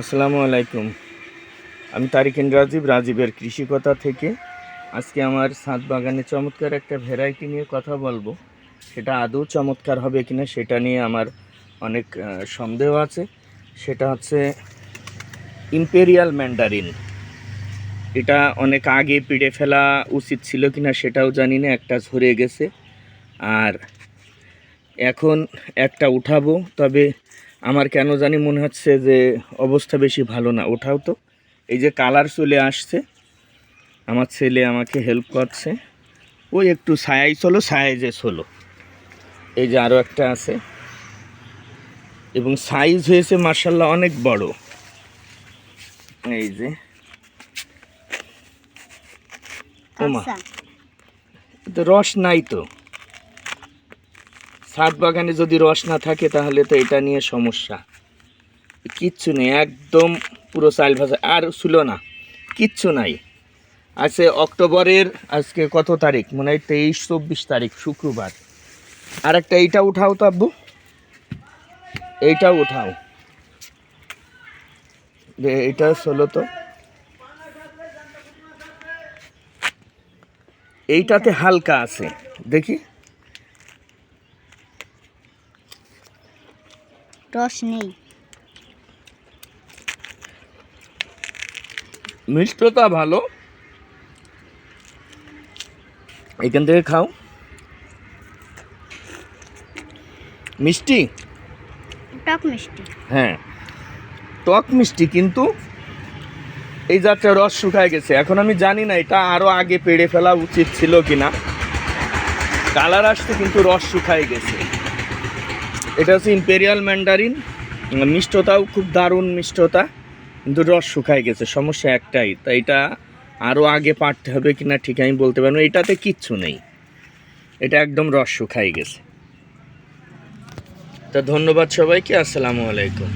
আসসালামু আলাইকুম। আমি তারিকেন রাজীব, রাজীবের কৃষিকতা থেকে। আজকে আমার ছাদ বাগানে চমৎকার একটা ভ্যারাইটি নিয়ে কথা বলব। সেটা আদৌ চমৎকার হবে কিনা সেটা নিয়ে আমার অনেক সন্দেহ আছে। সেটা হচ্ছে ইম্পেরিয়াল ম্যান্ডারিন এটা অনেক আগে পিড়ে ফেলা উচিত ছিল কিনা সেটাও জানি না, একটা ঝরে গেছে। আর এখন একটা উঠাবো, তবে আমার কেন জানি মনে হচ্ছে যে অবস্থা বেশি ভালো না। ওঠাও তো। এই যে কালার চলে আসছে। আমার ছেলে আমাকে হেল্প করছে। ওই একটু ছায়াই চলো যে চলো। এই যে আরও একটা আছে। এবং সাইজ হয়েছে মার্শাল্লাহ অনেক বড়। এই যে। ওমা। আচ্ছা। রস নাই তো। ছাদ বাগানে যদি রস না থাকে তাহলে তো এটা নিয়ে সমস্যা। কিচ্ছু নেই, একদম পুরো চাল ভাজা। আর ছিল না, কিচ্ছু নাই। আছে অক্টোবরের, আজকে কত তারিখ? মনে হয় তেইশ, চব্বিশ তারিখ, শুক্রবার। আর একটা এইটা উঠাও তো আব্বু। এইটাও উঠাও। যে এইটা ষোলো তো। এইটাতে হালকা আছে। দেখি। রস নেই। মিষ্টতা ভালো। এখান থেকে খাও। মিষ্টি? টক মিষ্টি। হ্যাঁ। টক মিষ্টি কিন্তু এই যাত্রা রস শুকায় গেছে। এখন আমি জানি না এটা আরও আগে পেড়ে ফেলা উচিত ছিল কিনা। কালার আসতে কিন্তু রস শুকায় গেছে। এটা হচ্ছে ইম্পেরিয়াল ম্যান্ডারিন মিষ্টতাও খুব দারুণ মিষ্টতা। কিন্তু রস শুকায় গেছে, সমস্যা একটাই। তা এটা আরও আগে পারতে হবে কি না ঠিক আমি বলতে পারব এটাতে কিচ্ছু নেই। এটা একদম রস শুকায় গেছে। তা ধন্যবাদ সবাইকে। আসসালামু আলাইকুম।